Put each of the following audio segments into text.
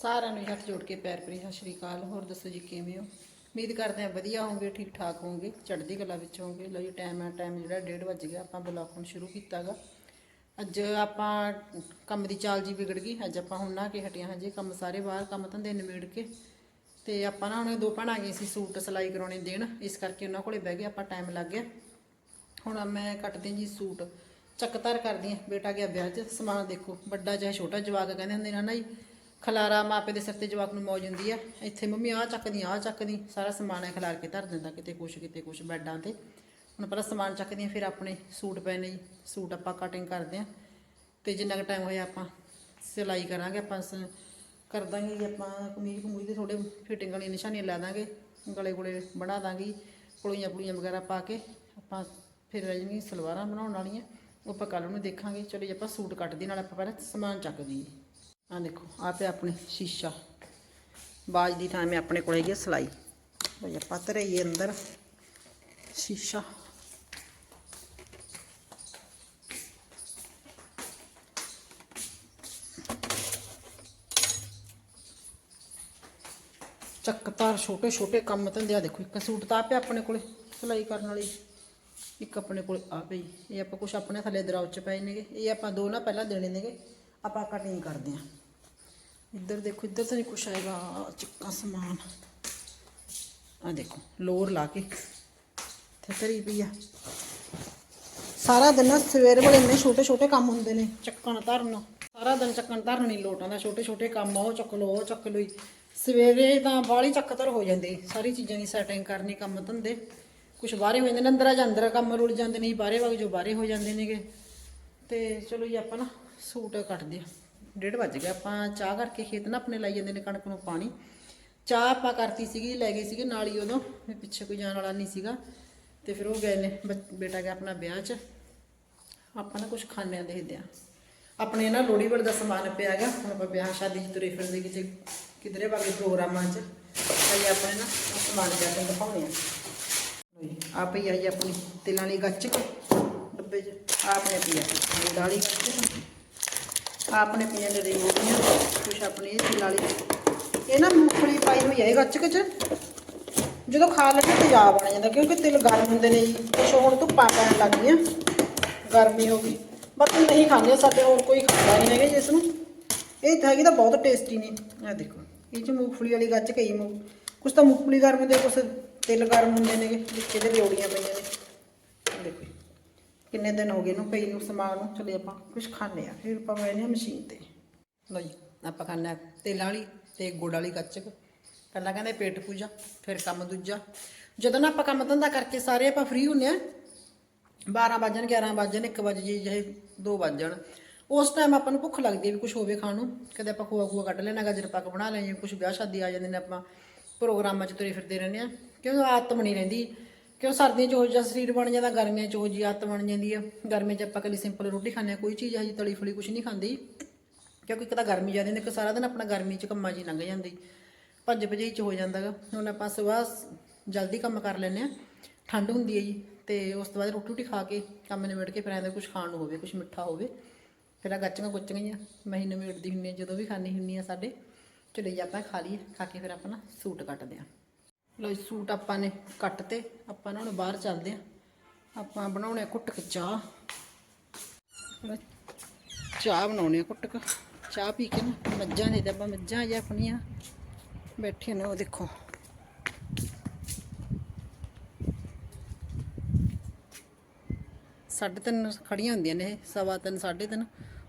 ਸਾਰਿਆਂ ਨੂੰ ਹੱਥ ਜੋੜ ਕੇ ਪੈਰ ਪਰੀ ਸਤਿ ਸ਼੍ਰੀ ਅਕਾਲ। ਹੋਰ ਦੱਸੋ ਜੀ, ਕਿਵੇਂ ਹੋ? ਉਮੀਦ ਕਰਦੇ ਹਾਂ ਵਧੀਆ ਹੋਵੋਗੇ, ਠੀਕ ਠਾਕ ਹੋਵੋਗੇ, ਚੜ੍ਹਦੀ ਕਲਾ ਵਿੱਚ ਹੋਵੋਗੇ। ਲਓ ਜੀ ਟਾਈਮ ਆ ਟਾਈਮ ਜਿਹੜਾ 1:30 ਵੱਜ ਗਿਆ, ਆਪਾਂ ਬਲੌਗ ਹੁਣ ਸ਼ੁਰੂ ਕੀਤਾਗਾ। ਅੱਜ ਆਪਾਂ ਕੰਮ ਦੀ ਚਾਲ ਜੀ ਵਿਗੜ ਗਈ। ਅੱਜ ਆਪਾਂ ਹੁਣ ਨਾ ਕੇ ਹਟਿਆ ਹਾਂ ਜੀ ਕੰਮ ਸਾਰੇ ਬਾਹਰ, ਕੰਮ ਧੰਦੇ ਨਿਬੇੜ ਕੇ। ਤੇ ਆਪਾਂ ਨਾ ਹੁਣ ਦੋ ਭੈਣਾਂ ਗਏ ਸੀ ਸੂਟ ਸਿਲਾਈ ਕਰਾਉਣੇ ਦੇਣ, ਇਸ ਕਰਕੇ ਉਹਨਾਂ ਕੋਲੇ ਬਹਿ ਗਏ, ਆਪਾਂ ਟਾਈਮ ਲੱਗ ਗਿਆ। ਹੁਣ ਮੈਂ ਕੱਟਦੀ ਜੀ ਸੂਟ ਚੱਕਤਰ ਕਰਦੀ ਆ ਬੇਟਾ ਗਿਆ ਵਿਆਹ 'ਚ, ਸਮਾਨ ਦੇਖੋ, ਵੱਡਾ ਜਾਂ ਛੋਟਾ, ਜਵਾਕ ਕਹਿੰਦੇ ਹੁੰਦੇ ਨੇ ਨਾ ਜੀ ਖਲਾਰਾ ਮਾਪੇ ਦੇ ਸਿਰ ਤੇ ਜਵਾਕ ਨੂੰ ਮੌਜ ਹੁੰਦੀ ਆ। ਇੱਥੇ ਮੰਮੀ ਆਹ ਚੱਕਦੀ ਆਹ ਚੱਕਦੀ, ਸਾਰਾ ਸਮਾਨ ਐ ਖਲਾਰ ਕੇ ਧਰ ਦਿੰਦਾ ਕਿਤੇ ਕੁਛ ਕਿਤੇ ਕੁਛ ਬੈੱਡਾਂ ਤੇ। ਹੁਣ ਪਹਿਲਾਂ ਸਮਾਨ ਚੱਕਦੀ ਆ ਫਿਰ ਆਪਣੇ ਸੂਟ ਪੈਣੇ ਜੀ, ਸੂਟ ਆਪਾਂ ਕਟਿੰਗ ਕਰਦੇ ਆ। ਤੇ ਜਿੰਨਾ ਕੁ ਟਾਈਮ ਹੋਇਆ ਆਪਾਂ ਸਿਲਾਈ ਕਰਾਂਗੇ, ਆਪਾਂ ਸ- ਕਰ ਦਾਂਗੇ ਜੀ ਆਪਾਂ ਕਮੀਜ਼ ਕਮੂਜ਼ ਦੇ ਥੋੜੇ ਫਿਟਿੰਗ ਵਾਲੀਆਂ ਨਿਸ਼ਾਨੀਆਂ ਲਾ ਦਾਂਗੇ, ਗਲੇ ਗੁਲੇ ਬਣਾ ਦਾਂਗੇ ਪੁਲੀਆਂ ਪੁਲੀਆਂ ਵਗੈਰਾ ਪਾ ਕੇ ਆਪਾਂ ਫਿਰ ਰਹਿ ਰਜਨੀ ਸਲਵਾਰਾਂ ਬਣਾਉਣ ਵਾਲੀਆਂ, ਉਹ ਆਪਾਂ ਕੱਲ ਨੂੰ ਦੇਖਾਂਗੇ। ਚਲੋ ਜੀ ਆਪਾਂ ਸੂਟ ਕੱਟਦੇ ਨਾਲ ਆਪਾਂ ਪਹਿਲਾਂ ਸਮਾਨ ਚੱਕ ਦਈਏ ਆ ਦੇਖੋ ਆ ਪਿਆ ਆਪਣੇ ਸ਼ੀਸ਼ਾ ਬਾਜ ਦੀ ਥਾਂ ਮੈਂ ਆਪਣੇ ਕੋਲ ਹੈਗੀ ਆ ਸਲਾਈ ਬਈ ਆਪਾਂ ਧਰਈਏ ਅੰਦਰ ਸ਼ੀਸ਼ਾ ਚੱਕਤਾਰ ਛੋਟੇ ਛੋਟੇ ਕੰਮ ਧੰਦੇ ਆ ਦੇਖੋ ਇੱਕ ਸੂਟ ਤਾਂ ਆ ਪਿਆ ਆਪਣੇ ਕੋਲੇ ਸਿਲਾਈ ਕਰਨ ਵਾਲੀ ਇੱਕ ਆਪਣੇ ਕੋਲੇ ਆ ਪਈ ਇਹ ਆਪਾਂ ਕੁਛ ਆਪਣੇ ਥੱਲੇ ਦਰਾਉ ਚ ਪਏ ਨੇਗੇ ਇਹ ਆਪਾਂ ਦੋ ਨਾ ਪਹਿਲਾਂ ਦੇਣੇ ਨੇਗੇ ਆਪਾਂ ਕਟਿੰਗ ਕਰਦੇ ਆ ਇੱਧਰ ਦੇਖੋ, ਇੱਧਰ ਤਾਂ ਨਹੀਂ ਕੁਛ ਆਏਗਾ। ਆਹ ਚਿੱਕਾ ਸਮਾਨ। ਆ ਦੇਖੋ, ਲੋਰ ਲਾ ਕੇ। ਤੇ ਧਰੀ ਪਈ ਆ। ਸਾਰਾ ਦਿਨ ਨਾ ਸਵੇਰ ਵੇਲੇ ਇੰਨੇ ਛੋਟੇ ਛੋਟੇ ਕੰਮ ਹੁੰਦੇ ਨੇ। ਚੱਕਣ ਧਰਨ। ਸਾਰਾ ਦਿਨ ਚੱਕਣ ਧਰਨ ਨਹੀਂ ਲੋਟਾਂ ਦਾ ਛੋਟੇ ਛੋਟੇ ਕੰਮ, ਉਹ ਚੱਕ ਲੋ ਉਹ ਚੱਕ ਲੋਈ ਸਵੇਰੇ ਤਾਂ ਬਾਹਲੀ ਚੱਕਤਰ ਹੋ ਜਾਂਦੀ। ਸਾਰੀ ਚੀਜ਼ਾਂ ਦੀ ਸੈਟਿੰਗ ਕਰਨੀ, ਕੰਮ ਧੰਦੇ। ਕੁਝ ਬਾਹਰੇ ਹੋ ਜਾਂਦੇ ਨੇ, ਅੰਦਰ ਆ ਜਾਂ ਅੰਦਰ ਕੰਮ ਰੁੜ ਜਾਂਦੇ ਨੇ, ਬਾਹਰੇ ਵਗ ਜੋ ਬਾਹਰੇ ਹੋ ਜਾਂਦੇ ਨੇਗੇ। ਤੇ ਚਲੋ ਜੀ, ਆਪਾਂ ਨਾ ਸੂਟ ਕੱਟਦੇ ਆ ਡੇਢ ਵੱਜ ਗਿਆ। ਆਪਾਂ ਚਾਹ ਕਰਕੇ ਖੇਤ ਨਾ ਆਪਣੇ ਲਾਈ ਜਾਂਦੇ ਨੇ ਕਣਕ ਨੂੰ ਪਾਣੀ। ਚਾਹ ਆਪਾਂ ਕਰਤੀ ਸੀਗੀ, ਲੈ ਗਏ ਸੀਗੇ ਨਾਲ ਹੀ ਉਦੋਂ। ਪਿੱਛੇ ਕੋਈ ਜਾਣ ਵਾਲਾ ਨਹੀਂ ਸੀਗਾ। ਤੇ ਫਿਰ ਉਹ ਗਏ ਨੇ ਬੱਚ- ਬੇਟਾ ਗਿਆ ਆਪਣਾ ਵਿਆਹ 'ਚ। ਆਪਾਂ ਨਾ ਕੁਝ ਖਾਣੇ ਆ ਦੇਖਦੇ ਆ ਆਪਣੇ ਨਾ ਲੋਹੜੀ ਵੇਲੇ ਦਾ ਸਮਾਨ ਪਿਆ ਹੈਗਾ ਹੁਣ ਆਪਾਂ ਵਿਆਹ ਸ਼ਾਦੀ 'ਚ ਤੁਰੇ ਫਿਰਦੇ ਕਿਤੇ, ਕਿਧਰੇ ਵਾਗੇ ਪ੍ਰੋਗਰਾਮਾਂ 'ਚ। ਅਸੀਂ ਆਪਣੇ ਨਾ ਸਮਾਨ ਪਿਆ ਕੇ ਦਿਖਾਉਣੇ ਆ ਆ ਪਈ ਆ ਆਪਣੀ ਤਿਲਾਂ ਵਾਲੀ ਗੱਚਕ। ਡੱਬੇ 'ਚ ਆਪ ਨੇ ਪਈ ਦਾਲੀ ਗੱਚਕ ਆ ਆਪਣੇ ਪਈਆਂ ਨੇ ਰੇਵੜੀਆਂ ਕੁਛ ਆਪਣੇ ਇਹ ਤਿਲਾਂ ਵਾਲੀ ਇਹ ਨਾ ਮੂੰਗਫਲੀ ਪਾਈ ਹੋਈ ਹੈ ਇਹ ਗੱਚਕ 'ਚ। ਜਦੋਂ ਖਾ ਲੱਗੇ ਤੇਜ਼ਾਬ ਬਣ ਜਾਂਦਾ, ਕਿਉਂਕਿ ਤਿਲ ਗਰਮ ਹੁੰਦੇ ਨੇ ਜੀ, ਕੁਛ ਹੁਣ ਧੁੱਪਾਂ ਪੈਣ ਲੱਗ ਗਈਆਂ, ਗਰਮੀ ਹੋ ਗਈ। ਬਾਕੀ ਨਹੀਂ ਖਾਂਦੇ ਸਾਡੇ, ਹੋਰ ਕੋਈ ਖਾਂਦਾ ਨਹੀਂ ਹੈਗਾ ਜਿਸ ਨੂੰ। ਇਹ ਤਾਂ ਹੈਗੀ ਤਾਂ ਬਹੁਤ ਟੇਸਟੀ ਨੇ। ਇਹ ਦੇਖੋ, ਇਹ ਚ ਮੂੰਗਫਲੀ ਵਾਲੀ ਗੱਚ ਕਈ ਮੂੰਗ ਕੁਛ ਤਾਂ ਮੂੰਗਫਲੀ ਗਰਮ ਹੁੰਦੇ, ਕੁਛ ਤਿਲ ਗਰਮ ਹੁੰਦੇ ਨੇਗੇ ਵਿੱਚ ਇਹਦੇ ਰਿਓੜੀਆਂ ਪਈਆਂ ਨੇ। ਕਿੰਨੇ ਦਿਨ ਹੋ ਗਏ ਨੂੰ ਪਈ ਨੂੰ, ਸਮਾਨ ਨੂੰ, ਚਲੇ ਆਪਾਂ ਕੁਛ ਖਾਣੇ ਆ ਫਿਰ ਆਪਾਂ ਬੈਠੇ ਆ ਮਸ਼ੀਨ ਤੇ। ਲਓ ਜੀ, ਆਪਾਂ ਖਾਣੇ ਆ ਤੇਲਾਂ ਵਾਲੀ ਤੇ ਗੁੜ ਵਾਲੀ ਕੱਚਕ। ਪਹਿਲਾਂ ਕਹਿੰਦੇ ਪੇਟ ਪੂਜਾ, ਫਿਰ ਕੰਮ ਦੂਜਾ। ਜਦੋਂ ਨਾ ਆਪਾਂ ਕੰਮ ਧੰਦਾ ਕਰਕੇ ਸਾਰੇ ਆਪਾਂ ਫ੍ਰੀ ਹੁੰਨੇ ਆ 12 ਵਜਣ 11 ਵਜਣ 1 ਵਜੇ ਜੀ ਜਿਹੇ 2 ਵਜਣ ਉਸ ਟਾਈਮ ਆਪਾਂ ਨੂੰ ਭੁੱਖ ਲੱਗਦੀ ਹੈ ਵੀ ਕੁਝ ਹੋਵੇ ਖਾਣ ਨੂੰ। ਕਦੇ ਆਪਾਂ ਖੋਆ ਖੋਆ ਕੱਢ ਲੈਣਾ, ਗਾਜਰ ਪੱਕ ਬਣਾ ਲੈਂਦੇ ਕੁਝ ਵਿਆਹ ਸ਼ਾਦੀ ਆ ਜਾਂਦੇ ਨੇ ਆਪਾਂ। ਪ੍ਰੋਗਰਾਮਾਂ 'ਚ ਤੁਰੇ ਫਿਰਦੇ ਰਹਿੰਦੇ ਆ ਕਿਉਂਕਿ ਆਤਮ ਨਹੀਂ ਰਹਿੰਦੀ। ਕਿਉਂ ਸਰਦੀਆਂ 'ਚ ਉਹ ਜਿਹਾ ਸਰੀਰ ਬਣ ਜਾਂਦਾ, ਗਰਮੀਆਂ 'ਚ ਉਹ ਜੀ ਆਤ ਬਣ ਜਾਂਦੀ ਆ। ਗਰਮੀਆਂ 'ਚ ਆਪਾਂ ਕੱਲੀ ਸਿੰਪਲ ਰੋਟੀ ਖਾਂਦੇ ਆ, ਕੋਈ ਚੀਜ਼ ਹਜੀ ਤਲੀ ਫਲੀ ਕੁਝ ਨਹੀਂ ਖਾਂਦੀ। ਕਿਉਂਕਿ ਇੱਕ ਤਾਂ ਗਰਮੀ ਜ਼ਿਆਦਾ ਨੇ ਇੱਕ ਸਾਰਾ ਦਿਨ ਆਪਣਾ ਗਰਮੀ 'ਚ ਕੰਮਾਂ 'ਚ ਹੀ ਲੰਘ ਜਾਂਦੀ। ਭੱਜ ਭਜਾਈ 'ਚ ਹੋ ਜਾਂਦਾਗਾ ਹੁਣ ਆਪਾਂ ਸਵੇਰ ਜਲਦੀ ਕੰਮ ਕਰ ਲੈਂਦੇ ਆ, ਠੰਡ ਹੁੰਦੀ ਹੈ ਜੀ, ਤੇ ਉਸ ਤੋਂ ਬਾਅਦ ਰੋਟੀ ਰੋਟੀ ਖਾ ਕੇ ਕੰਮ ਨਿਬੇੜ ਕੇ ਫਿਰ ਆਂਦੇ ਕੁਝ ਖਾਣ ਨੂੰ ਹੋਵੇ ਕੁਝ ਮਿੱਠਾ ਹੋਵੇ। ਫਿਰ ਆ ਗੱਚੀਆਂ ਗੁੱਚੀਆਂ ਹੀ ਮੈਂ ਹੀ ਨਿਬੇੜਦੀ ਹੁੰਨੀ ਆ, ਜਦੋਂ ਵੀ ਖਾਣੀ ਹੁੰਨੀ ਆ ਸਾਡੇ। ਚਲੇ ਜੀ, ਆਪਾਂ ਖਾ ਲਈਏ, ਖਾ ਕੇ ਫਿਰ ਆਪਣਾ ਸੂਟ ਕੱਟਦੇ ਆ। ਲੋ ਜੀ, ਸੂਟ ਆਪਾਂ ਨੇ ਕੱਟ ਤੇ ਆਪਾਂ ਨਾ ਹੁਣ ਬਾਹਰ ਚੱਲਦੇ ਆ ਆਪਾਂ ਬਣਾਉਣੇ ਆ ਕੁੱਟ ਕੇ ਚਾਹ ਚਾਹ ਬਣਾਉਣੇ ਕੁੱਟਕ ਚਾਹ ਪੀ ਕੇ ਨਾ ਮੱਝਾਂ ਨੇ ਤਾਂ ਆਪਾਂ ਮੱਝਾਂ ਜਾਂ ਆਪਣੀਆਂ ਬੈਠੇ ਨੇ, ਉਹ ਦੇਖੋ। ਸਾਢੇ ਤਿੰਨ ਖੜੀਆਂ ਹੁੰਦੀਆਂ ਨੇ ਇਹ, ਸਵਾ ਤਿੰਨ, ਸਾਢੇ ਤਿੰਨ।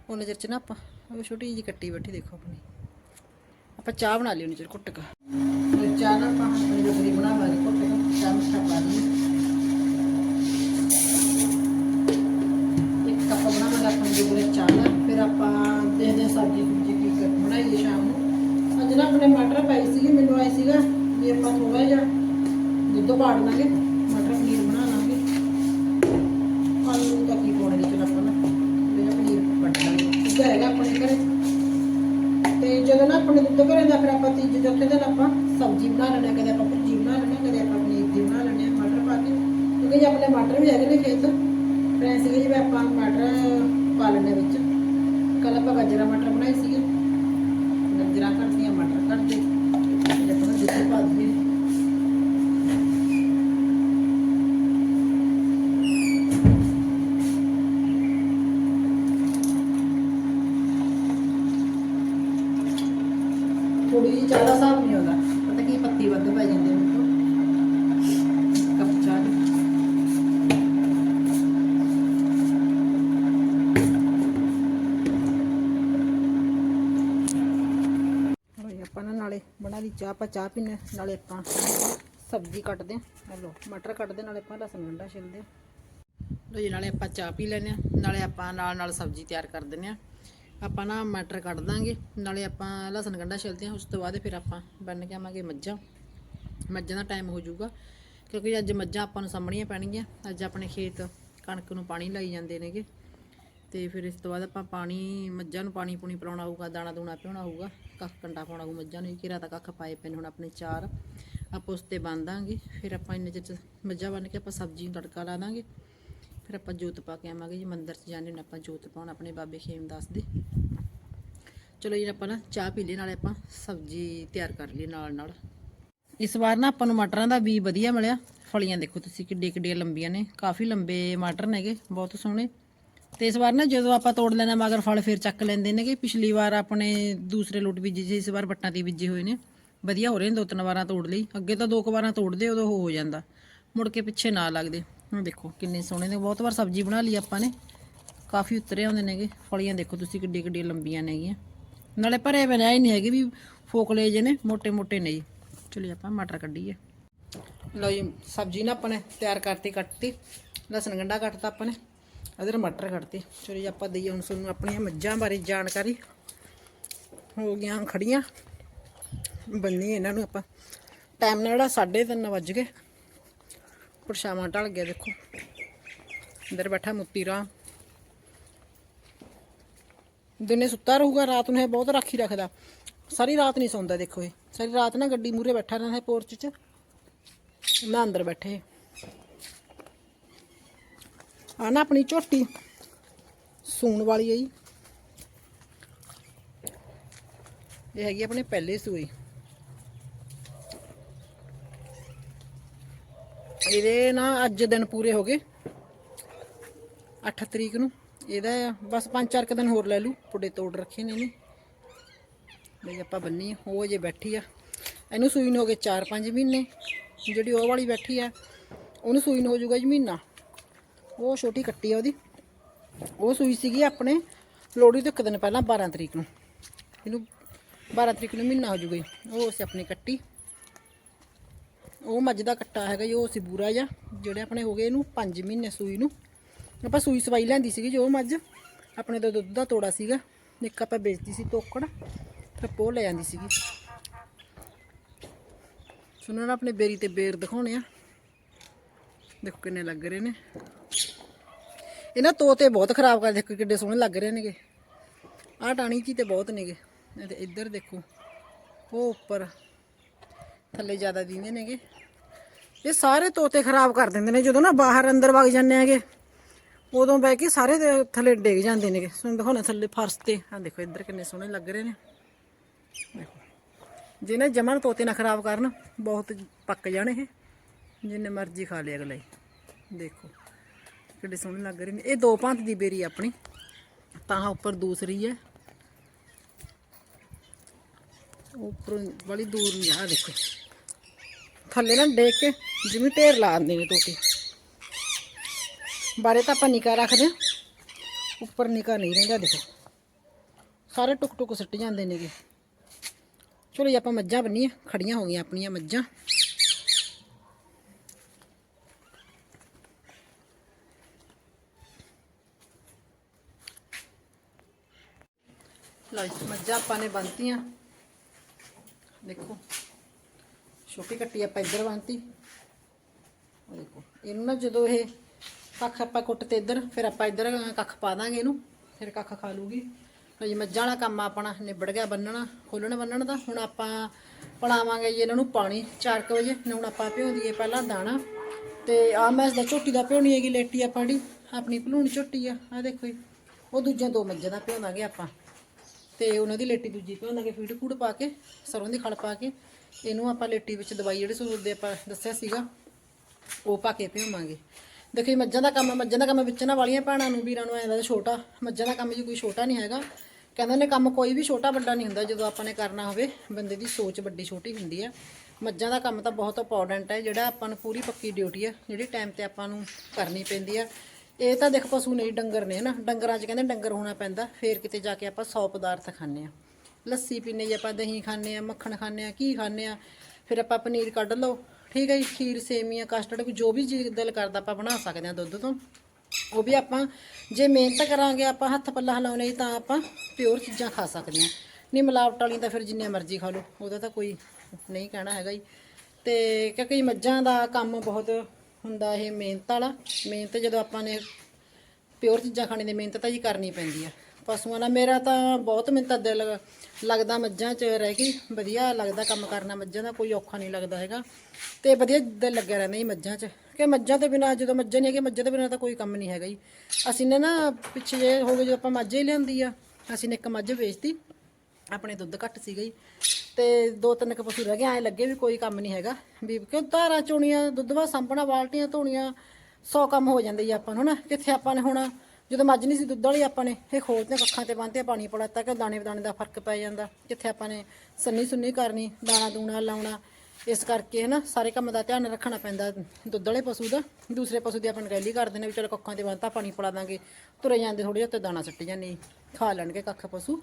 ਉਹਨੇ ਚਿਰ ਚ ਨਾ ਆਪਾਂ, ਉਹ ਛੋਟੀ ਜਿਹੀ ਕੱਟੀ ਬੈਠੀ ਦੇਖੋ ਆਪਣੀ। ਆਪਾਂ ਚਾਹ ਬਣਾ ਲਈ ਉਹਨੇ ਚਿਰ ਕੁੱਟ ਕੇ ਚਾਹ ਨਾ ਆਪਾਂ ਆਪਣੀ ਰਸਰੀ ਬਣਾਵਾਂਗੇ ਕੁੱਟ ਕੇ ਇੱਕ ਕੱਪ ਬਣਾਵਾਂਗੇ ਆਪਾਂ ਜੀ ਪੂਰੇ ਫਿਰ ਆਪਾਂ ਦੇਖਦੇ ਸਬਜ਼ੀ ਸੁਬਜ਼ੀ ਕੀ ਕਰ ਬਣਾਈਏ ਸ਼ਾਮ ਨੂੰ ਅੱਜ ਨਾ ਆਪਣੇ ਮਟਰ ਪਾਈ ਸੀਗੀ ਮੈਨੂੰ ਆਈ ਸੀਗਾ ਵੀ ਆਪਾਂ ਥੋੜਾ ਜਿਹਾ ਦੁੱਧ ਪਾੜ ਲਾਂਗੇ ਮਟਰ ਪਨੀਰ ਬਣਾ ਲਾਂਗੇ ਆਲੂ ਦਾ ਕੀ ਪਾਉਣਾ ਨਹੀਂ ਚਲ ਆਪਾਂ ਨਾ ਜਿਹੜਾ ਪਨੀਰ ਕੱਟ ਲਾਂਗੇ ਦੁੱਧ ਹੈਗਾ ਆਪਣੇ ਘਰੇ ਤੇ ਜਦੋਂ ਨਾ ਆਪਣੇ ਦੁੱਧ ਘਰੇ ਦਾ ਫਿਰ ਆਪਾਂ ਤੀਜੇ ਚੌਥੇ ਦਿਨ ਮਟਰ ਵੀ ਹੈਗੇ ਨੇ ਖੇਤ। ਫਰੈਂ ਸੀਗੇ ਜਿਵੇਂ ਆਪਾਂ ਮਟਰ ਪਾ ਲੈਣੇ ਵਿੱਚ। ਕੱਲ ਆਪਾਂ ਗਾਜਰਾਂ ਮਟਰ ਬਣਾਏ ਸੀਗੇ। ਗਾਜਰਾਂ ਕੱਟਦੀਆਂ ਮਟਰ ਕੱਟਦੇ। ਜਿਹੜੇ ਆਪਾਂ ਜਿੱਥੇ ਹਿਸਾਬ ਨਹੀਂ ਆਉਂਦਾ। ਪਤਾ ਕੀ, ਪੱਤੀ ਵੱਧ ਪੈ ਜਾਂਦੀ। ਚਾਹ ਆਪਾਂ ਚਾਹ ਪੀਨੇ ਨਾਲੇ ਆਪਾਂ ਸਬਜ਼ੀ ਕੱਟਦੇ ਆ ਲੋ ਮਟਰ ਕੱਟਦੇ ਨਾਲੇ ਆਪਾਂ ਲਸਣ ਗੰਢਾ ਛਿਲਦੇ ਆ ਲੋ ਜੀ, ਨਾਲੇ ਆਪਾਂ ਚਾਹ ਪੀ ਲੈਨੇ ਆ ਨਾਲੇ ਆਪਾਂ ਨਾਲ ਨਾਲ ਸਬਜ਼ੀ ਤਿਆਰ ਕਰ ਦਿੰਨੇ ਆ ਆਪਾਂ ਨਾ ਮਟਰ ਕੱਢ ਦਾਂਗੇ, ਨਾਲੇ ਆਪਾਂ ਲਸਣ ਗੰਢਾ ਛਿਲਦੇ ਆ ਉਸ ਤੋਂ ਬਾਅਦ ਫਿਰ ਆਪਾਂ ਬੰਨ ਕੇ ਆਵਾਂਗੇ ਮੱਝਾਂ। ਮੱਝਾਂ ਦਾ ਟਾਈਮ ਹੋ ਜਾਊਗਾ, ਕਿਉਂਕਿ ਅੱਜ ਮੱਝਾਂ ਆਪਾਂ ਨੂੰ ਸਾਂਭਣੀਆਂ ਪੈਣਗੀਆਂ। ਅੱਜ ਆਪਣੇ ਖੇਤ ਕਣਕ ਨੂੰ ਪਾਣੀ ਲਾਈ ਜਾਂਦੇ ਨੇਗੇ। ਤੇ ਫਿਰ ਇਸ ਤੋਂ ਬਾਅਦ ਆਪਾਂ ਪਾਣੀ, ਮੱਝਾਂ ਨੂੰ ਪਾਣੀ ਪੂਣੀ ਪਿਲਾਉਣਾ ਹੋਊਗਾ, ਦਾਣਾ ਦੂਣਾ ਪਿਉਣਾ ਹੋਊਗਾ, ਕੱਖ ਕੰਡਾ ਪਾਉਣਾ ਹੋਊ ਮੱਝਾਂ ਨੂੰ ਕਿਰਾ ਤਾਂ ਕੱਖ ਪਾਏ ਪਏ ਨੇ ਹੁਣ ਆਪਣੇ ਚਾਰ। ਆਪਾਂ ਉਸ ਤੇ ਬੰਦਾਂਗੇ ਫਿਰ ਆਪਾਂ ਇੰਨੇ ਚਿਰ 'ਚ ਮੱਝਾਂ ਬੰਨ ਕੇ ਆਪਾਂ ਸਬਜ਼ੀ ਨੂੰ ਤੜਕਾ ਲਾ ਦਾਂਗੇ। ਫਿਰ ਆਪਾਂ ਜੋਤ ਪਾ ਕੇ ਆਵਾਂਗੇ ਜੀ, ਮੰਦਿਰ 'ਚ ਜਾਂਦੇ ਨੇ ਆਪਾਂ ਜੋਤ ਪਾਉਣ, ਆਪਣੇ ਬਾਬੇ ਖੇਮਦਾਸ ਦੇ। ਚਲੋ ਜੀ, ਆਪਾਂ ਨਾ ਚਾਹ ਪੀ ਲਈ, ਨਾਲੇ ਆਪਾਂ ਸਬਜ਼ੀ ਤਿਆਰ ਕਰ ਲਈ ਨਾਲ ਨਾਲ। ਇਸ ਵਾਰ ਨਾ ਆਪਾਂ ਨੂੰ ਮਟਰਾਂ ਦਾ ਵੀ ਵਧੀਆ ਮਿਲਿਆ। ਫਲੀਆਂ ਦੇਖੋ ਤੁਸੀਂ ਕਿੱਡੇ ਕਿੱਡੀਆਂ ਲੰਬੀਆਂ ਨੇ। ਕਾਫੀ ਲੰਬੇ ਮਟਰ ਨੇਗੇ ਬਹੁਤ ਸੋਹਣੇ। ਤੇ ਇਸ ਵਾਰ ਨਾ ਜਦੋਂ ਆਪਾਂ ਤੋੜ ਲੈਣਾ ਮਗਰ ਫਲ, ਫੇਰ ਚੱਕ ਲੈਂਦੇ ਨੇ ਕਿ ਪਿਛਲੀ ਵਾਰ ਆਪਣੇ ਦੂਸਰੇ ਲੁੱਟ ਬੀਜੇ ਸੀ, ਇਸ ਵਾਰ ਬੱਟਾਂ ਤੇ ਬੀਜੇ ਹੋਏ ਨੇ। ਵਧੀਆ ਹੋ ਰਹੇ ਨੇ ਦੋ ਤਿੰਨ ਵਾਰਾਂ ਤੋੜ ਲਈ। ਅੱਗੇ ਤਾਂ ਦੋ ਕੁ ਵਾਰਾਂ ਤੋੜਦੇ, ਉਦੋਂ ਹੋ ਜਾਂਦਾ। ਮੁੜ ਕੇ ਪਿੱਛੇ ਨਾ ਲੱਗਦੇ। ਹੁਣ ਦੇਖੋ ਕਿੰਨੇ ਸੋਹਣੇ ਨੇ। ਬਹੁਤ ਵਾਰ ਸਬਜ਼ੀ ਬਣਾ ਲਈ ਆਪਾਂ ਨੇ। ਕਾਫੀ ਉਤਰੇ ਹੁੰਦੇ ਨੇਗੇ। ਫਲੀਆਂ ਦੇਖੋ ਤੁਸੀਂ ਕਿੱਡੀ ਕਿੱਡੀ ਲੰਬੀਆਂ ਨੇਗੀਆਂ। ਨਾਲੇ ਭਰੇ ਬਣਾਏ ਨਹੀਂ ਹੈਗੇ ਵੀ ਫੋਕਲੇ ਜੇ ਨੇ ਮੋٹے ਮੋٹے ਨਹੀਂ ਚਲੋ ਆਪਾਂ ਮਟਰ ਕੱਢੀਏ। ਲਓ ਜੀ, ਸਬਜ਼ੀ ਨਾ ਆਪਣੇ ਤਿਆਰ ਕਰਤੀ, ਕੱਟਤੀ। ਲਸਣ ਗੰਡਾ ਕੱਟਤਾ ਆਪਾਂ ਨੇ। ਅਦਰ ਮਟਰ ਕੱਟਤੇ ਚਲੋ ਜੀ, ਆਪਾਂ ਦਈਏ ਹੁਣ ਤੁਹਾਨੂੰ ਆਪਣੀਆਂ ਮੱਝਾਂ ਬਾਰੇ ਜਾਣਕਾਰੀ। ਹੋ ਗਈਆਂ ਖੜੀਆਂ। ਬੰਨੀ ਇਹਨਾਂ ਨੂੰ ਆਪਾਂ। ਟਾਈਮ ਨਾਲ ਜਿਹੜਾ 3:30 ਵੱਜ ਗਏ। ਪਰਛਾਵਾਂ ਢਲ ਗਿਆ, ਦੇਖੋ। ਅੰਦਰ ਬੈਠਾ ਮੁੱਤੀ ਰਾਮ। ਦਿਨੇ ਸੁੱਤਾ ਰਹੂਗਾ, ਰਾਤ ਨੂੰ ਇਹ ਬਹੁਤ ਰਾਖੀ ਰੱਖਦਾ। ਸਾਰੀ ਰਾਤ ਨਹੀਂ ਸੌਂਦਾ, ਦੇਖੋ ਇਹ। ਸਾਰੀ ਰਾਤ ਨਾ ਗੱਡੀ ਮੂਰੇ ਬੈਠਾ ਰਹਿੰਦਾ ਹੈ ਪੋਰਚ 'ਚ। ਮੈਂ ਅੰਦਰ ਬੈਠੇ। ਆ ਨਾ ਆਪਣੀ ਝੋਟੀ। ਸੂਣ ਵਾਲੀ ਹੈ ਜੀ। ਇਹ ਹੈਗੀ ਆਪਣੇ ਪਹਿਲੇ ਸੂਈ। ਇਹਦੇ ਨਾ ਅੱਜ ਦਿਨ ਪੂਰੇ ਹੋ ਗਏ। 8 ਤਰੀਕ ਨੂੰ। ਇਹਦਾ ਬਸ 5-4 ਕੁ ਦਿਨ ਹੋਰ ਲੈ ਲੂ ਪੁੱਡੇ ਤੋੜ ਰੱਖੇ ਨੇ ਇਹਨੇ। ਬਈ ਆਪਾਂ ਬੰਨੀ ਉਹ ਜੇ ਬੈਠੀ ਆ। ਇਹਨੂੰ ਸੂਈ ਨੂੰ ਹੋ ਗਏ 4-5 ਮਹੀਨੇ। ਜਿਹੜੀ ਉਹ ਵਾਲੀ ਬੈਠੀ ਆ, ਉਹਨੂੰ ਸੂਈ ਨੂੰ ਹੋ ਜਾਊਗਾ ਜੀ ਮਹੀਨਾ। ਉਹ ਛੋਟੀ ਕੱਟੀ ਆ ਉਹਦੀ। ਉਹ ਸੂਈ ਸੀਗੀ ਆਪਣੇ ਲੋਹੜੀ ਤੋਂ ਇੱਕ ਦਿਨ ਪਹਿਲਾਂ 12 ਤਰੀਕ ਨੂੰ। ਇਹਨੂੰ 12 ਤਰੀਕ ਨੂੰ ਮਹੀਨਾ ਹੋ ਜਾਊਗਾ ਉਹ ਅਸੀਂ ਆਪਣੀ ਕੱਟੀ। ਉਹ ਮੱਝ ਦਾ ਕੱਟਾ ਹੈਗਾ ਜੀ, ਉਹ ਸੀ ਬੂਰਾ ਜਿਹਾ, ਜਿਹੜੇ ਆਪਣੇ ਹੋ ਗਏ ਇਹਨੂੰ 5 ਮਹੀਨੇ ਸੂਈ ਨੂੰ। ਆਪਾਂ ਸੂਈ ਸਵਾਈ ਲੈਂਦੀ ਸੀਗੀ ਜੋ ਮੱਝ। ਆਪਣੇ ਤੋਂ ਦੁੱਧ ਦਾ ਤੋੜਾ ਸੀਗਾ। ਇੱਕ ਆਪਾਂ ਵੇਚਦੀ ਸੀ ਤੋਕੜ, ਫਿਰ ਪੋਹ ਲੈ ਜਾਂਦੀ ਸੀਗੀ। ਸੁਣੋ ਆਪਣੇ ਬੇਰੀ ਤੇ ਬੇਰ ਦਿਖਾਉਣੇ ਆ। ਦੇਖੋ ਕਿੰਨੇ ਲੱਗ ਰਹੇ ਨੇ। ਇਹਨਾਂ ਤੋਤੇ ਬਹੁਤ ਖਰਾਬ ਕਰ ਦੇਖੋ ਕਿੱਡੇ ਸੋਹਣੇ ਲੱਗ ਰਹੇ ਨੇਗੇ। ਆਹ ਟਾਣੀ ਜੀ ਤੇ ਬਹੁਤ ਨੇਗੇ। ਇਹ ਤੇ ਇੱਧਰ ਦੇਖੋ, ਉਹ ਉੱਪਰ ਥੱਲੇ ਜ਼ਿਆਦਾ ਦਿੰਦੇ ਨੇਗੇ। ਇਹ ਸਾਰੇ ਤੋਤੇ ਖਰਾਬ ਕਰ ਦਿੰਦੇ ਨੇ, ਜਦੋਂ ਨਾ ਬਾਹਰ ਅੰਦਰ ਵਗ ਜਾਂਦੇ ਹੈਗੇ, ਉਦੋਂ ਬਹਿ ਕੇ ਸਾਰੇ ਦੇ ਥੱਲੇ ਡਿੱਗ ਜਾਂਦੇ ਨੇਗੇ। ਸੁਣ ਦਿਖਾਉਣਾ ਥੱਲੇ ਫਰਸ਼ ਤੇ ਆ ਦੇਖੋ ਇੱਧਰ ਕਿੰਨੇ ਸੋਹਣੇ ਲੱਗ ਰਹੇ ਨੇ। ਦੇਖੋ ਜਿਹਨੇ ਜਮਨ ਤੋਤੇ ਨਾ ਖਰਾਬ ਕਰਨ, ਬਹੁਤ ਪੱਕ ਜਾਣੇ ਇਹ। ਜਿੰਨੇ ਮਰਜ਼ੀ ਖਾ ਲੇ ਅਗਲੇ। ਦੇਖੋ, ਕਿੱਡੀ ਸੋਹਣੀ ਲੱਗ ਰਹੇ ਨੇ ਇਹ ਦੋ ਭਾਂਤ ਦੀ ਬੇਰੀ ਆਪਣੀ। ਤਾਂ ਉੱਪਰ ਦੂਸਰੀ ਹੈ। ਉੱਪਰ ਬੜੀ ਦੂਰ ਨਹੀਂ ਆ ਦੇਖੋ। ਥੱਲੇ ਨਾ ਡੇਕ ਕੇ ਜਿਵੇਂ ਢੇਰ ਲਾ ਦਿੰਦੇ ਨੇ ਤੋਤੇ ਬਾਰੇ ਤਾਂ ਆਪਾਂ ਨਿਕਾ ਰੱਖਦੇ ਹਾਂ। ਉੱਪਰ ਨਿਕਾ ਨਹੀਂ ਰਹਿੰਦਾ, ਦੇਖੋ। ਸਾਰੇ ਟੁਕ ਟੁਕ ਸੁੱਟ ਜਾਂਦੇ ਨੇਗੇ। ਚਲੋ ਜੀ, ਆਪਾਂ ਮੱਝਾਂ ਬੰਨੀਆਂ। ਖੜੀਆਂ ਹੋ ਗਈਆਂ ਆਪਣੀਆਂ ਮੱਝਾਂ ਲਓ ਜੀ ਮੱਝਾਂ ਆਪਾਂ ਨੇ ਬੰਨਤੀਆਂ। ਦੇਖੋ, ਛੋਟੀ ਕੱਟੀ ਆਪਾਂ ਇੱਧਰ ਬੰਨਤੀ। ਉਹ ਦੇਖੋ, ਇਹਨੂੰ ਨਾ ਜਦੋਂ ਇਹ ਕੱਖ ਆਪਾਂ ਕੁੱਟ ਤੇ ਇੱਧਰ, ਫਿਰ ਆਪਾਂ ਇੱਧਰ ਕੱਖ ਪਾ ਦਾਂਗੇ ਇਹਨੂੰ, ਫਿਰ ਕੱਖ ਖਾ ਲੂਗੀ। ਜੀ ਮੱਝਾਂ ਵਾਲਾ ਕੰਮ ਆਪਣਾ ਨਿਬੜ ਗਿਆ ਬੰਨਣਾ ਖੋਲਣ ਬੰਨਣ ਦਾ। ਹੁਣ ਆਪਾਂ ਪਲਾਵਾਂਗੇ ਜੀ ਇਹਨਾਂ ਨੂੰ ਪਾਣੀ 4 ਵਜੇ। ਹੁਣ ਆਪਾਂ ਭਿਉਂ ਦਈਏ ਪਹਿਲਾਂ ਦਾਣਾ। ਤੇ ਆ ਮੈਂ ਇਸ ਦਾ ਝੋਟੀ ਦਾ ਭਿਉਣੀ ਹੈਗੀ, ਲੇਟੀ ਆ ਜਿਹੜੀ, ਆਪਣੀ ਭਲੂਣੀ ਝੋਟੀ ਆ। ਆ ਦੇਖੋ ਜੀ, ਉਹ ਦੂਜੀਆਂ ਦੋ ਮੱਝਾਂ ਦਾ ਭਿਉਂਦਾਂਗੇ ਆਪਾਂ। ਤੇ ਉਹਨਾਂ ਦੀ ਲੇਟੀ ਦੂਜੀ ਭਿਉਂਦਾਂਗੇ ਫੀਡ ਫੂਡ ਪਾ ਕੇ, ਸਰੋਂ ਦੀ ਖਲ ਪਾ ਕੇ, ਇਹਨੂੰ ਆਪਾਂ ਲੇਟੀ ਵਿੱਚ ਦਵਾਈ ਜਿਹੜੇ ਸੂਰ ਦੇ ਆਪਾਂ ਦੱਸਿਆ ਸੀਗਾ, ਉਹ ਪਾ ਕੇ ਭਿਉਵਾਂਗੇ। ਦੇਖੋ ਮੱਝਾਂ ਦਾ ਕੰਮ ਮੱਝਾਂ ਦਾ ਕੰਮ ਵਿੱਚ ਨਾ ਵਾਲੀਆਂ ਭੈਣਾਂ ਨੂੰ, ਵੀਰਾਂ ਨੂੰ ਐਂਦਾ ਛੋਟਾ, ਮੱਝਾਂ ਦਾ ਕੰਮ ਜੀ ਕੋਈ ਛੋਟਾ ਨਹੀਂ ਹੈਗਾ। ਕਹਿੰਦੇ ਨੇ ਕੰਮ ਕੋਈ ਵੀ ਛੋਟਾ ਵੱਡਾ ਨਹੀਂ ਹੁੰਦਾ, ਜਦੋਂ ਆਪਾਂ ਨੇ ਕਰਨਾ ਹੋਵੇ, ਬੰਦੇ ਦੀ ਸੋਚ ਵੱਡੀ ਛੋਟੀ ਹੁੰਦੀ ਹੈ ਮੱਝਾਂ ਦਾ ਕੰਮ ਤਾਂ ਬਹੁਤ ਇੰਪੋਰਟੈਂਟ ਹੈ ਜਿਹੜਾ ਆਪਾਂ ਨੂੰ ਪੂਰੀ ਪੱਕੀ ਡਿਊਟੀ ਆ, ਜਿਹੜੀ ਟਾਈਮ ਤੇ ਆਪਾਂ ਨੂੰ ਕਰਨੀ ਪੈਂਦੀ ਹੈ ਇਹ ਤਾਂ ਦੇਖ ਪਸ਼ੂ ਨਹੀਂ ਡੰਗਰ ਨੇ, ਹਨਾ? ਡੰਗਰਾਂ 'ਚ ਕਹਿੰਦੇ ਡੰਗਰ ਹੋਣਾ ਪੈਂਦਾ, ਫੇਰ ਕਿਤੇ ਜਾ ਕੇ ਆਪਾਂ 100 ਪਦਾਰਥ ਖਾਂਦੇ ਆ ਲੱਸੀ ਪੀਨੇ ਜੀ ਆਪਾਂ, ਦਹੀਂ ਖਾਂਦੇ ਆ ਮੱਖਣ ਖਾਂਦੇ ਆ ਕੀ ਖਾਂਦੇ ਆ ਫਿਰ ਆਪਾਂ ਪਨੀਰ ਕੱਢ ਲਓ, ਠੀਕ ਹੈ ਜੀ? ਖੀਰ, ਸੇਮੀਆਂ ਕਸਟਰਡ ਜੋ ਵੀ ਜੀ ਦਿਲ ਕਰਦਾ ਆਪਾਂ ਬਣਾ ਸਕਦੇ ਆ ਦੁੱਧ ਤੋਂ। ਉਹ ਵੀ ਆਪਾਂ, ਜੇ ਮਿਹਨਤ ਕਰਾਂਗੇ, ਆਪਾਂ ਹੱਥ ਪੱਲਾ ਹਿਲਾਉਣੇ ਤਾਂ ਆਪਾਂ ਪਿਓਰ ਚੀਜ਼ਾਂ ਖਾ ਸਕਦੇ ਹਾਂ। ਨਹੀਂ ਮਿਲਾਵਟ ਵਾਲੀ ਤਾਂ ਫਿਰ ਜਿੰਨੇ ਮਰਜ਼ੀ ਖਾ ਲਓ, ਉਹਦਾ ਤਾਂ ਕੋਈ ਨਹੀਂ ਕਹਿਣਾ ਹੈਗਾ ਜੀ। ਤੇ ਕਿਉਂਕਿ ਮੱਝਾਂ ਦਾ ਕੰਮ ਬਹੁਤ ਹੁੰਦਾ ਇਹ ਮਿਹਨਤ ਵਾਲਾ। ਮਿਹਨਤ ਜਦੋਂ ਆਪਾਂ ਨੇ ਪਿਓਰ ਚੀਜ਼ਾਂ ਖਾਣੇ ਦੀ ਮਿਹਨਤ ਤਾਂ ਜੀ ਕਰਨੀ ਪੈਂਦੀ ਆ। ਪਸ਼ੂਆਂ ਨਾਲ ਮੇਰਾ ਤਾਂ ਬਹੁਤ ਮਿਹਨਤ ਦਾ ਦਿਲ ਲੱਗਦਾ ਮੱਝਾਂ 'ਚ ਰਹਿ ਕੇ। ਵਧੀਆ ਲੱਗਦਾ ਕੰਮ ਕਰਨਾ ਮੱਝਾਂ ਦਾ, ਕੋਈ ਔਖਾ ਨਹੀਂ ਲੱਗਦਾ ਹੈਗਾ। ਤੇ ਵਧੀਆ ਦਿਲ ਲੱਗਿਆ ਰਹਿੰਦਾ ਜੀ ਮੱਝਾਂ 'ਚ। ਕਿ ਮੱਝਾਂ ਤੋਂ ਬਿਨਾ ਜਦੋਂ ਮੱਝਾਂ ਨਹੀਂ ਹੈਗੇ ਮੱਝਾਂ ਤੋਂ ਬਿਨਾ ਤਾਂ ਕੋਈ ਕੰਮ ਨਹੀਂ ਹੈਗਾ ਜੀ। ਅਸੀਂ ਨੇ ਨਾ ਪਿੱਛੇ ਜੇ ਹੋ ਗਏ ਜਦੋਂ ਆਪਾਂ ਮੱਝ ਹੀ ਲਿਆਂਦੀ ਆ, ਅਸੀਂ ਨੇ ਇੱਕ ਮੱਝ ਵੇਚਤੀ। ਆਪਣੇ ਦੁੱਧ ਘੱਟ ਸੀਗਾ ਜੀ। ਤੇ ਦੋ ਤਿੰਨ ਕੁ ਪਸ਼ੂ ਰਹਿ ਗਏ, ਐ ਲੱਗੇ ਵੀ ਕੋਈ ਕੰਮ ਨਹੀਂ ਹੈਗਾ। ਵੀ ਕਿਉਂ ਧਾਰਾਂ, ਚੋਣੀਆਂ ਦੁੱਧ ਵਾ ਸਾਂਭਣਾ, ਬਾਲਟੀਆਂ, ਧੋਣੀਆਂ, ਸੌ ਕੰਮ ਹੋ ਜਾਂਦੇ ਜੀ ਆਪਾਂ ਨੂੰ ਨਾ। ਕਿੱਥੇ ਆਪਾਂ ਨੇ ਹੁਣ, ਜਦੋਂ ਮੱਝ ਨਹੀਂ ਸੀ ਦੁੱਧ ਵਾਲੀ ਆਪਾਂ ਨੇ, ਇਹ ਖੋਲਦੇ ਕੱਖਾਂ ਤੇ ਬੰਨ੍ਹਤੇ ਪਾਣੀ ਪੜਾਤਾ, ਕਿ ਦਾਣੇ ਦਾਣੇ ਦਾ ਫ਼ਰਕ ਪੈ ਜਾਂਦਾ। ਕਿੱਥੇ ਆਪਾਂ ਨੇ ਸੰਨੀ ਸੁੰਨੀ ਕਰਨੀ ਦਾਣਾ ਦੂਣਾ ਲਾਉਣਾ ਇਸ ਕਰਕੇ ਹਨਾ ਸਾਰੇ ਕੰਮ ਦਾ ਧਿਆਨ ਰੱਖਣਾ ਪੈਂਦਾ ਦੁੱਧ ਵਾਲੇ ਪਸ਼ੂ ਦਾ, ਦੂਸਰੇ ਪਸ਼ੂ ਦੀ ਆਪਾਂ ਨਗੈਲੀ ਕਰਦੇ ਨੇ ਵੀ ਚਲੋ ਕੱਖਾਂ ਤੇ ਬੰਨ੍ਹਤਾ ਪਾਣੀ ਪੜਾ ਦਾਂਗੇ, ਤੁਰੇ ਜਾਂਦੇ ਥੋੜੇ ਜਿਹਾ ਦਾਣਾ ਸੱਟ ਜਾਂਦੇ ਖਾ ਲੈਣਗੇ ਕੱਖ ਪਸ਼ੂ।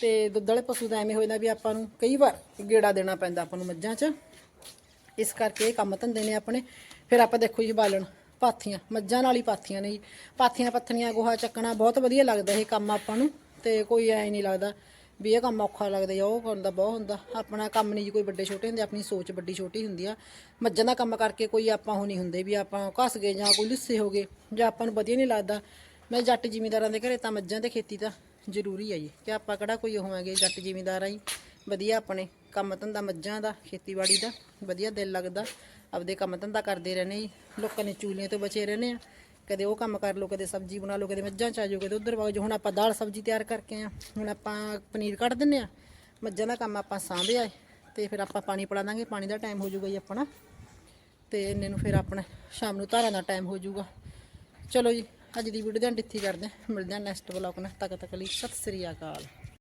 ਤੇ ਦੁੱਧ ਵਾਲੇ ਪਸ਼ੂ ਦਾ ਐਵੇਂ ਹੋ ਜਾਂਦਾ ਵੀ ਆਪਾਂ ਨੂੰ ਕਈ ਵਾਰ ਗੇੜਾ ਦੇਣਾ ਪੈਂਦਾ ਆਪਾਂ ਨੂੰ ਮੱਝਾਂ 'ਚ। ਇਸ ਕਰਕੇ ਇਹ ਕੰਮ ਧੰਦੇ ਨੇ ਆਪਣੇ। ਫਿਰ ਆਪਾਂ ਦੇਖੋ ਜੀ ਬਾਲਣ, ਪਾਥੀਆਂ, ਮੱਝਾਂ ਨਾਲ ਹੀ ਪਾਥੀਆਂ ਨੇ ਜੀ। ਪਾਥੀਆਂ ਪੱਥਣੀਆਂ ਗੋਹਾ ਚੱਕਣਾ ਬਹੁਤ ਵਧੀਆ ਲੱਗਦਾ ਇਹ ਕੰਮ ਆਪਾਂ ਨੂੰ, ਤੇ ਕੋਈ ਐ ਨਹੀਂ ਲੱਗਦਾ। ਵੀ ਇਹ ਕੰਮ ਔਖਾ ਲੱਗਦਾ ਜਾਂ ਉਹ ਦਾ ਬਹੁਤ ਹੁੰਦਾ। ਆਪਣਾ ਕੰਮ ਨਹੀਂ ਜੀ, ਕੋਈ ਵੱਡੇ ਛੋਟੇ ਹੁੰਦੇ, ਆਪਣੀ ਸੋਚ ਵੱਡੀ ਛੋਟੀ ਹੁੰਦੀ ਆ। ਮੱਝਾਂ ਦਾ ਕੰਮ ਕਰਕੇ ਕੋਈ ਆਪਾਂ ਉਹ ਨਹੀਂ ਹੁੰਦੇ ਵੀ ਆਪਾਂ ਘਸ ਗਏ ਜਾਂ ਕੋਈ ਲਿੱਸੇ ਹੋ ਗਏ ਜਾਂ ਆਪਾਂ ਨੂੰ ਵਧੀਆ ਨਹੀਂ ਲੱਗਦਾ। ਮੈਂ ਜੱਟ ਜ਼ਿਮੀਂਦਾਰਾਂ ਦੇ ਘਰੇ ਤਾਂ ਮੱਝਾਂ ਤੇ ਖੇਤੀ ਤਾਂ ਜ਼ਰੂਰੀ ਆ ਜੀ, ਕਿ ਆਪਾਂ ਕਿਹੜਾ ਕੋਈ ਹੋਵਾਂਗੇ ਜੱਟ ਜ਼ਿਮੀਂਦਾਰ ਆ ਜੀ। ਵਧੀਆ ਆਪਣੇ ਕੰਮ ਧੰਦਾ ਮੱਝਾਂ ਦਾ, ਖੇਤੀਬਾੜੀ ਦਾ, ਵਧੀਆ ਦਿਲ ਲੱਗਦਾ। ਆਪਦੇ ਕੰਮ ਧੰਦਾ ਕਰਦੇ ਰਹਿੰਦੇ ਜੀ। ਲੋਕਾਂ ਨੇ ਚੂਲੀਆਂ ਤੋਂ ਬਚੇ ਰਹਿੰਦੇ ਆ। ਕਦੇ ਉਹ ਕੰਮ ਕਰ ਲਓ, ਕਦੇ ਸਬਜ਼ੀ ਬਣਾ ਲਓ, ਕਦੇ ਮੱਝਾਂ ਚ ਆ ਜਾਓ ਕਦੇ ਉਧਰ ਵਗ ਜਾਓ ਹੁਣ ਆਪਾਂ ਦਾਲ ਸਬਜ਼ੀ ਤਿਆਰ ਕਰਕੇ ਆ। ਹੁਣ ਆਪਾਂ ਪਨੀਰ ਕੱਢ ਦਿੰਨੇ ਆ। ਮੱਝਾਂ ਦਾ ਕੰਮ ਆਪਾਂ ਸਾਂਭਿਆ ਏ। ਤੇ ਫਿਰ ਆਪਾਂ ਪਾਣੀ ਪਲਾ ਦਾਂਗੇ। ਪਾਣੀ ਦਾ ਟਾਈਮ ਹੋ ਜਾਊਗਾ ਜੀ ਆਪਣਾ। ਤੇ ਇੰਨੇ ਨੂੰ ਫਿਰ ਆਪਣਾ ਸ਼ਾਮ ਨੂੰ ਧਾਰਾਂ ਦਾ ਟਾਈਮ ਹੋ ਜਾਊਗਾ। ਚਲੋ ਜੀ, ਅੱਜ ਦੀ ਵੀਡੀਓ ਦਾ ਇੱਥੇ ਹੀ ਕਰਦੇ ਹਾਂ। ਮਿਲਦੇ ਹਾਂ ਨੈਕਸਟ ਬਲੌਗ ਨਾਲ। ਤੱਕ ਤੱਕ ਲਈ ਸਤਿ ਸ੍ਰੀ ਅਕਾਲ।